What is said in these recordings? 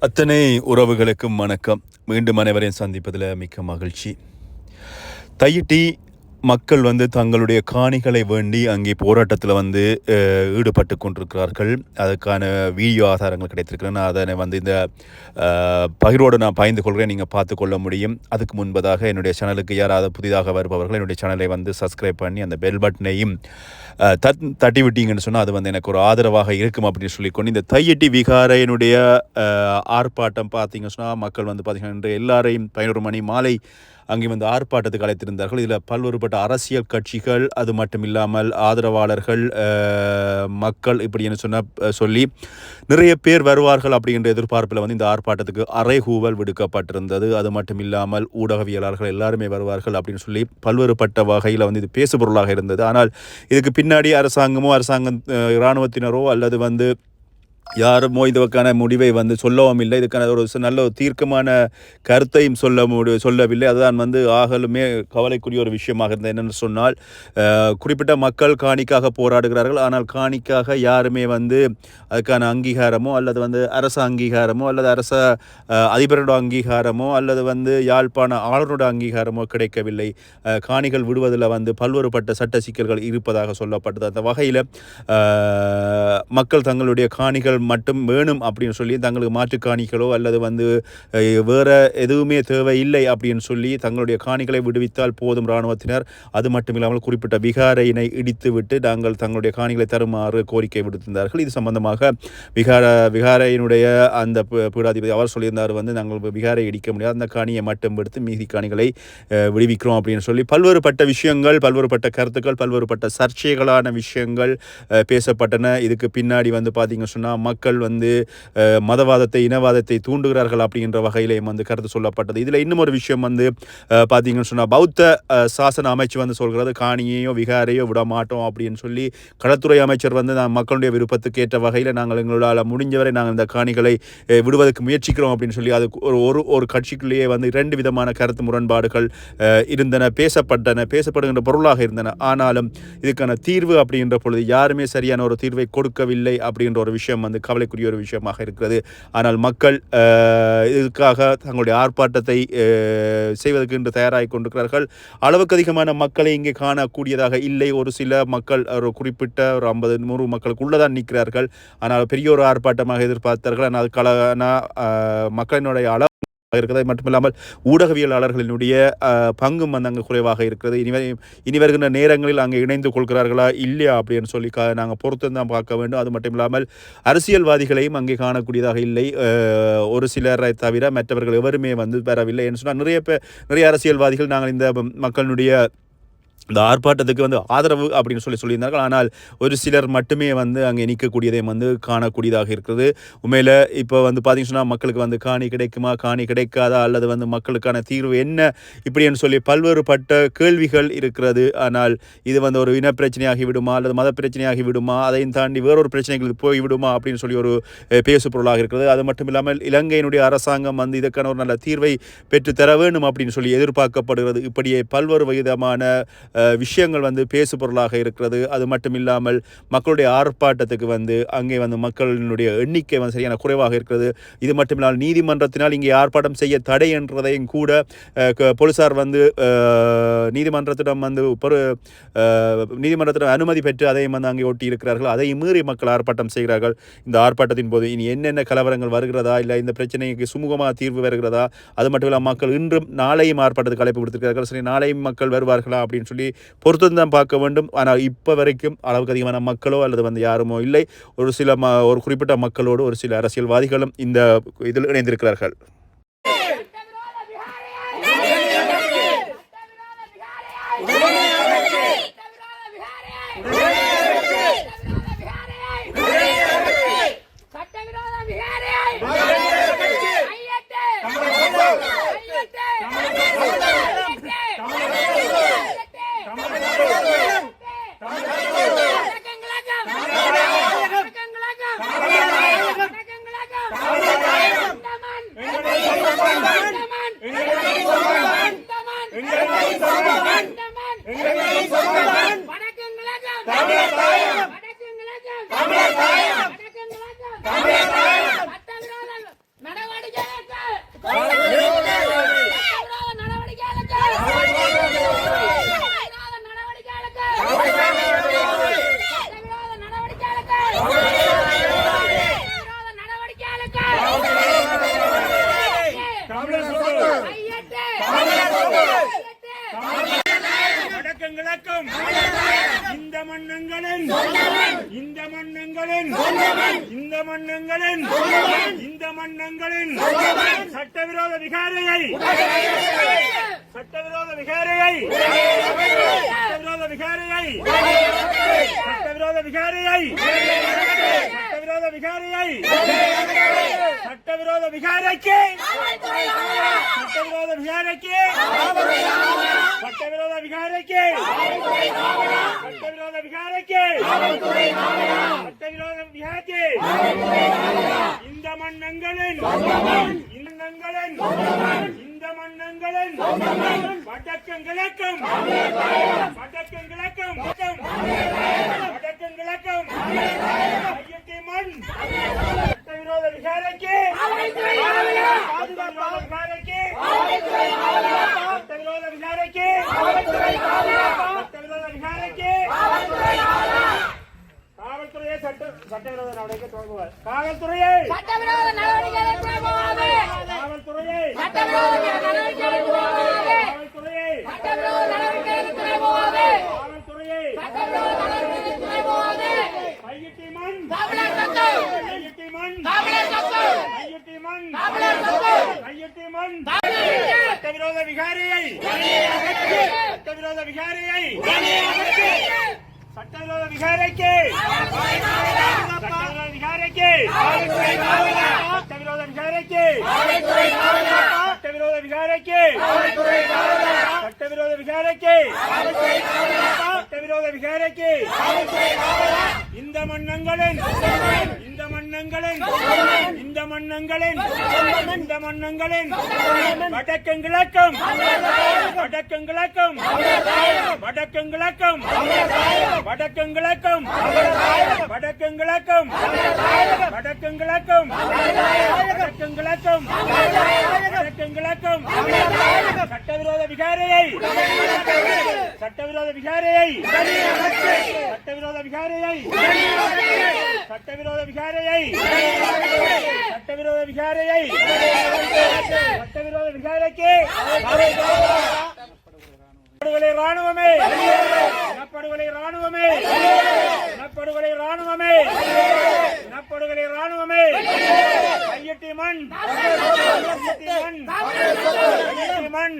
அத்தனை உறவுகளுக்கும் வணக்கம். மீண்டும் அனைவரையும் சந்திப்பதில் மிக்க மகிழ்ச்சி. தையிட்டி மக்கள் வந்து தங்களுடைய காணிகளை வேண்டி அங்கே போராட்டத்தில் வந்து ஈடுபட்டு கொண்டிருக்கிறார்கள். அதுக்கான வீடியோ ஆதாரங்கள் கிடைத்திருக்கிறேன் நான் அதனை வந்து இந்த பகிர்வோடு நான் பயந்து கொள்கிறேன். நீங்கள் பார்த்து கொள்ள முடியும். அதுக்கு முன்பதாக என்னுடைய சேனலுக்கு யாராவது புதிதாக வருபவர்கள் என்னுடைய சேனலை வந்து சப்ஸ்கிரைப் பண்ணி அந்த பெல் பட்டனையும் தட் தட்டி விட்டீங்கன்னு சொன்னால் அது வந்து எனக்கு ஒரு ஆதரவாக இருக்கும் அப்படின்னு சொல்லிக்கொண்டு இந்த தையட்டி விகாரையினுடைய ஆர்ப்பாட்டம் பார்த்தீங்கன்னு சொன்னால் மக்கள் வந்து பார்த்தீங்கன்னா இன்று எல்லாரையும் பதினோரு மணி மாலை அங்கே வந்து ஆர்ப்பாட்டத்துக்கு அழைத்திருந்தார்கள். இதில் பல்வேறுபட்ட அரசியல் கட்சிகள் அது மட்டும் இல்லாமல் ஆதரவாளர்கள் மக்கள் இப்படி என்று சொன்ன சொல்லி நிறைய பேர் வருவார்கள் அப்படின்ற எதிர்பார்ப்பில் வந்து இந்த ஆர்ப்பாட்டத்துக்கு அறைகூவல் விடுக்கப்பட்டிருந்தது. அது மட்டும் இல்லாமல் ஊடகவியலாளர்கள் எல்லாருமே வருவார்கள் அப்படின்னு சொல்லி பல்வேறுபட்ட வகையில் வந்து இது பேசுபொருளாக இருந்தது. ஆனால் இதுக்கு பின்னாடி அரசாங்கமோ அரசாங்கம் இராணுவத்தினரோ அல்லது வந்து யாருமோ இதுக்கான முடிவை வந்து சொல்லவும் இல்லை. இதுக்கான ஒரு நல்ல ஒரு தீர்க்கமான கருத்தையும் சொல்ல முடி சொல்லவில்லை. அதுதான் வந்து ஆகலுமே கவலைக்குரிய ஒரு விஷயமாக இருந்தது. என்னென்னு சொன்னால் குறிப்பிட்ட மக்கள் காணிக்காக போராடுகிறார்கள். ஆனால் காணிக்காக யாருமே வந்து அதுக்கான அங்கீகாரமோ அல்லது வந்து அரச அங்கீகாரமோ அல்லது அரச அதிபரோட அங்கீகாரமோ அல்லது வந்து யாழ்ப்பாண ஆளுநரோட அங்கீகாரமோ கிடைக்கவில்லை. காணிகள் விடுவதில் வந்து பல்வேறுபட்ட சட்ட சிக்கல்கள் இருப்பதாக சொல்லப்பட்டது. அந்த வகையில் மக்கள் தங்களுடைய காணிகள் மட்டும் வேணும் அப்படின்னு சொல்லி தங்களுக்கு மாற்று காணிகளோ அல்லது வந்து வேறு எதுவுமே எதுவுமே தேவையில்லை அப்படின்னு சொல்லி தங்களுடைய காணிகளை விடுவித்தால் போதும் இராணுவத்தினர். அது மட்டும் இல்லாமல் குறிப்பிட்ட விகாரையினை இடித்துவிட்டு நாங்கள் தங்களுடைய காணிகளை தருமாறு கோரிக்கை விடுத்திருந்தார்கள். இது சம்பந்தமாக விகார விகாரையினுடைய அந்த பீடாதிபதி அவர் சொல்லியிருந்தார் வந்து நாங்கள் விகாரை இடிக்க முடியாது. அந்த காணியை மட்டும் எடுத்து மீதி காணிகளை விடுவிக்கிறோம் அப்படின்னு சொல்லி. பல்வேறுபட்ட விஷயங்கள் பல்வேறுபட்ட கருத்துக்கள் பல்வேறுபட்ட சர்ச்சைகளான விஷயங்கள் பேசப்பட்டன. இதுக்கு பின்னாடி வந்து பார்த்திங்க சொன்னால் மக்கள் வந்து மதவாதத்தை இனவாதத்தை தூண்டுகிறார்கள் அப்படின்ற வகையிலேயும் வந்து கருத்து சொல்லப்பட்டது. இதில் இன்னும் ஒரு விஷயம் வந்து பார்த்தீங்கன்னு சொன்னால் பௌத்த சாசன அமைச்சு வந்து சொல்கிறது காணியையோ விகாரையோ விட மாட்டோம் அப்படின்னு சொல்லி களத்துறை அமைச்சர் வந்து நான் மக்களுடைய விருப்பத்துக்கு ஏற்ற வகையில் நாங்கள் எங்களால் முடிஞ்சவரை நாங்கள் இந்த காணிகளை விடுவதற்கு முயற்சிக்கிறோம் அப்படின்னு சொல்லி அது ஒரு ஒரு ஒரு கட்சிக்குள்ளேயே வந்து இரண்டு விதமான கருத்து முரண்பாடுகள் இருந்தன பேசப்பட்டன பேசப்படுகின்ற பொருளாக இருந்தன. ஆனாலும் இதுக்கான தீர்வு அப்படின்ற பொழுது யாருமே சரியான ஒரு தீர்வை கொடுக்கவில்லை அப்படின்ற ஒரு விஷயம் வந்து கவலைக்குரிய ஒரு விஷயமாக இருக்கிறது. ஆனால் மக்கள் இதுக்காக தங்களுடைய ஆர்ப்பாட்டத்தை செய்வதற்கு இன்று தயாராகி கொண்டிருக்கிறார்கள். அளவுக்கு அதிகமான மக்களை இங்கே காணக்கூடியதாக இல்லை. ஒரு சில மக்கள் ஒரு குறிப்பிட்ட ஒரு ஐம்பது நூறு மக்களுக்குள்ளே தான் நிற்கிறார்கள். ஆனால் பெரிய ஒரு ஆர்ப்பாட்டமாக எதிர்பார்த்தார்கள். ஆனால் அது கல மக்களினுடைய அளவு இருக்கிறது. மட்டுமில்லாமல் ஊடகவியலாளர்களினுடைய பங்கும் வந்து அங்கே குறைவாக இருக்கிறது. இனி இனி வருகின்ற நேரங்களில் அங்கே இணைந்து கொள்கிறார்களா? இல்லையா? அப்படின்னு சொல்லி கா நாங்கள் பொறுத்து தான் பார்க்க வேண்டும். அது மட்டும் இல்லாமல் அரசியல்வாதிகளையும் அங்கே காணக்கூடியதாக இல்லை. ஒரு சிலரை தவிர மற்றவர்கள் எவருமே வந்து வரவில்லை என்று சொன்னால் நிறைய பேர் நிறைய அரசியல்வாதிகள் நாங்கள் இந்த மக்களுடைய இந்த ஆர்ப்பாட்டத்துக்கு வந்து ஆதரவு அப்படின்னு சொல்லி சொல்லியிருந்தார்கள். ஆனால் ஒரு சிலர் மட்டுமே வந்து அங்கே நிற்கக்கூடியதை வந்து காணக்கூடியதாக இருக்கிறது. உண்மையில் இப்போ வந்து பார்த்தீங்கன்னு சொன்னால் மக்களுக்கு வந்து காணி கிடைக்குமா காணி கிடைக்காதா அல்லது வந்து மக்களுக்கான தீர்வு என்ன? இப்படின்னு சொல்லி பல்வேறுபட்ட கேள்விகள் இருக்கிறது. ஆனால் இது வந்து ஒரு இன பிரச்சனையாகி விடுமா அல்லது மத பிரச்சனையாகி விடுமா அதையும் தாண்டி வேறொரு பிரச்சனைகளுக்கு போய் விடுமா அப்படின்னு சொல்லி ஒரு பேசு பொருளாக இருக்கிறது. அது மட்டும் இல்லாமல் இலங்கையினுடைய அரசாங்கம் வந்து இதற்கான ஒரு நல்ல தீர்வை பெற்று தர வேண்டும் அப்படின்னு சொல்லி எதிர்பார்க்கப்படுகிறது. இப்படியே பல்வேறு விதமான விஷயங்கள் வந்து பேசு பொருளாக இருக்கிறது. அது மட்டும் இல்லாமல் மக்களுடைய ஆர்ப்பாட்டத்துக்கு வந்து அங்கே வந்து மக்களினுடைய எண்ணிக்கை வந்து சரியான குறைவாக இருக்கிறது. இது மட்டும் இல்லாமல் நீதிமன்றத்தினால் இங்கே ஆர்ப்பாட்டம் செய்ய தடை என்றதையும் கூட க- போலீசார் வந்து நீதிமன்றத்திடம் வந்து ஒரு நீதிமன்றத்திடம் அனுமதி பெற்று அதையும் வந்து அங்கே ஒட்டி இருக்கிறார்கள் அதை மீறி மக்கள் ஆர்ப்பாட்டம் செய்கிறார்கள். இந்த ஆர்ப்பாட்டத்தின் போது இனி என்னென்ன கலவரங்கள் வருகிறதா? இல்லை இந்த பிரச்சனைக்கு சுமூகமாக தீர்வு வருகிறதா? அது மட்டும் இல்லாமல் மக்கள் இன்றும் நாளையும் ஆர்ப்பாட்டத்துக்கு அழைப்பு கொடுத்திருக்கிறார்கள் சரி நாளையும் மக்கள் வருவார்களா? அப்படின்னு சொல்லி பொறுத்து தான் பார்க்க வேண்டும் ஆனால் இப்போ வரைக்கும் அளவுக்கு அதிகமான மக்களோ அல்லது வந்து யாருமோ இல்லை ஒரு சில ம ஒரு குறிப்பிட்ட மக்களோடு ஒரு சில அரசியல்வாதிகளும் இந்த இதில் இணைந்திருக்கிறார்கள் Yeah! இந்த மன்னங்களின் இந்த மன்னங்களின் சட்டவிரோத விகாரையை சட்டவிரோத விகாரையை சட்டவிரோத விகாரையை சட்டவிரோத விகாரையை சட்டவிரோத விகாரையை சட்டவிரோத விகாரைக்கு சட்டவிரோத விகாரைக்கு சட்டவிரோத விகாரைக்கு! சட்டவிரோத விகாரைக்கு! சட்டவிரோத விகாரைக்கு! இந்த மன்னங்களின் இந்த மன்னங்களின் இந்த மன்னங்களின் வடக்கம் கிழக்கும் வடக்கம் கிழக்கும் வடக்கும் கிழக்கும் மண் சட்டவிரோத விகாரைக்கு பாதுகாப்பு விகாரைக்கு சட்டவிரோத விகாரைக்கு சட்டவிரோத விகாரைக்கு காவல்துறையை சட்ட சட்டவிரோத நடவடிக்கை தொடங்குவார் காவல்துறையை சட்டவிரோத நடவடிக்கைகளை துறைமுகமாவே காவல்துறையை சட்டவிரோத நடவடிக்கைகளை துறைமுகமாவே காவல்துறையை சட்டவிரோத நடவடிக்கைகளை துறைமுகமாவே காவல்துறையை சட்டவிரோத நடவடிக்கைகளை துறைமுகமாவே கையிட்டி மண் தமிழர் சொத்து! கையிட்டி மண் தமிழர் சொத்து! கையிட்டி மண் தமிழர் சொத்து! கையிட்டி மண் தமிழர் சட்டவிரோத விகாரியை சட்டவிரோத விகாரியை சட்டவிரோத விகாரைக்கு விசாரணைக்கு சட்டவிரோத விசாரணைக்கு சட்டவிரோத விசாரணைக்கு சட்டவிரோத விசாரணைக்கு சட்டவிரோத விசாரணைக்கு இந்த மன்னங்களின் மன்னங்களின் இந்த மன்னங்களின் இந்த மன்னங்களின் வடக்கும் கிழக்கும். வடக்கும் கிழக்கும். வடக்கும் கிழக்கும். வடக்கும் கிழக்கும். வடக்கும் கிழக்கும். வடக்கும் கிழக்கும். வடக்கும் கிழக்கும். வடக்கும் கிழக்கும். சட்டவிரோத விகாரையை. சட்டவிரோத விகாரையை. சட்டவிரோத விகாரையை. சட்டவிரோத விகாரையை. சட்டவிரோத விகாரையை. சட்டவிரோத விகாரைக்கு. படுகொலை ராணுவமே. இனப்படுகொலை ராணுவமே. இனப்படுகொலை ராணுவமே. இனப்படுகொலை ராணுவமே. கையெட்டி மண். மண்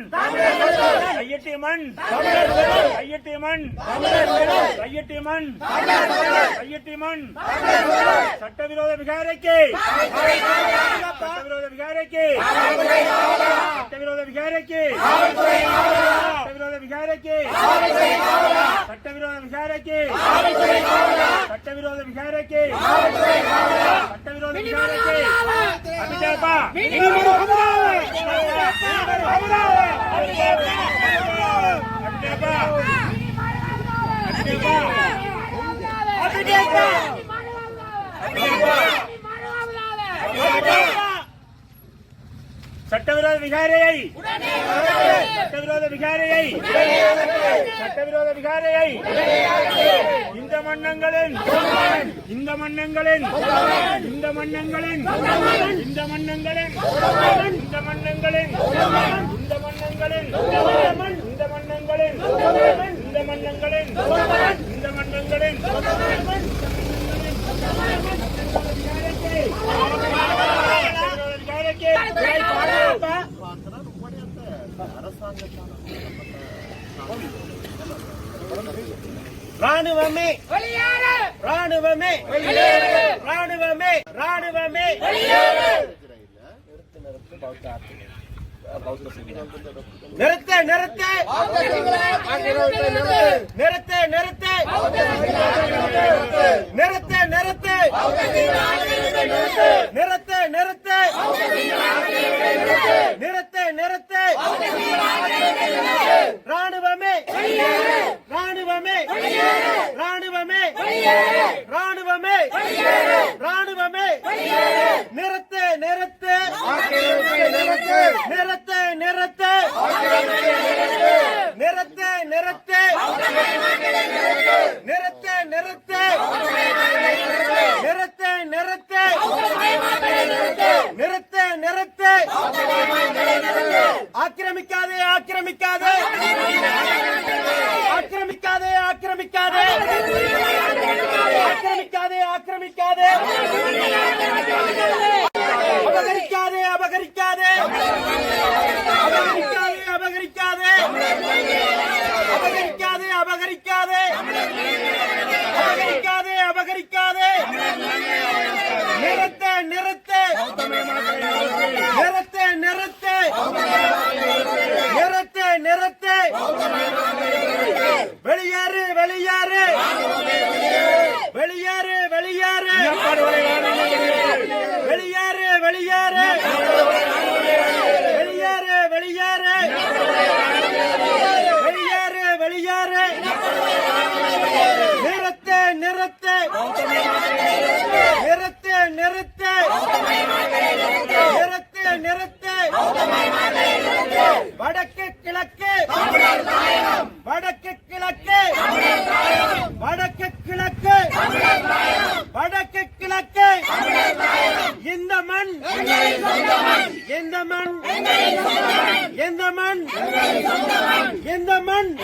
கையெட்டி மண் கையெட்டி மண் கையெட்டி மண் கையெட்டி மண் சட்டவிரோத விகாரைக்கு. சட்டவிரோத விகாரைக்கு. சட்டவிரோத விகாரைக்கு. சட்டவிரோத விகாரைக்கு. சட்டவிரோத விகாரைக்கு. சட்டவிரோத விகாரைக்கு. சட்டவிரோத விகாரைக்கு அபிஜாபா అటు விகாரையை. சட்டவிரோத விகாரையை. சட்டவிரோத விகாரையை. இந்த மன்னங்களின் இந்த மன்னங்களின் இந்த மன்னங்களின் இந்த மன்னங்களின் இந்த மன்னங்களின் இந்த மன்னங்களின் இந்த மன்னங்களின் இந்த மன்னங்களின் ராணுவமே ராணுவமே ராணுவமே ராணுவமே நிறுத்து நிறுத்து. நிறுத்து நிறுத்து. நிறுத்து நிறுத்து. நிறுத்து நிறுத்து. நிறுத்து நிறுத்து. ராணுவமே ராணுவமே ராணுவமே. நிறுத்து நிறுத்து. நிறுத்து. நிறுத்து நிறுத்து. நிறுத்து. நிறுத்து நிறுத்து. நிறுத்து. நிறுத்து நிறுத்து. நிறுத்து. ஆக்கிரமிக்காதே ஆக்கிரமிக்காதே. வெளியாறு. வெளியாறு வெளியாறு. வெளியாறு வெளியாறு. வெளியாறு வெளியாறு. வெளியாறு வெளியாறு. நிறுத்த நிறுத்த. நிறுத்த நிறுத்த. நிறுத்த நிறுத்த. வடக்கு கிழக்கு. வடக்கு கிழக்கு வடக்கு கிழக்கு. வடக்கு கிழக்கு. இந்த மண். எந்த மண். எந்த மண். எந்த மண்.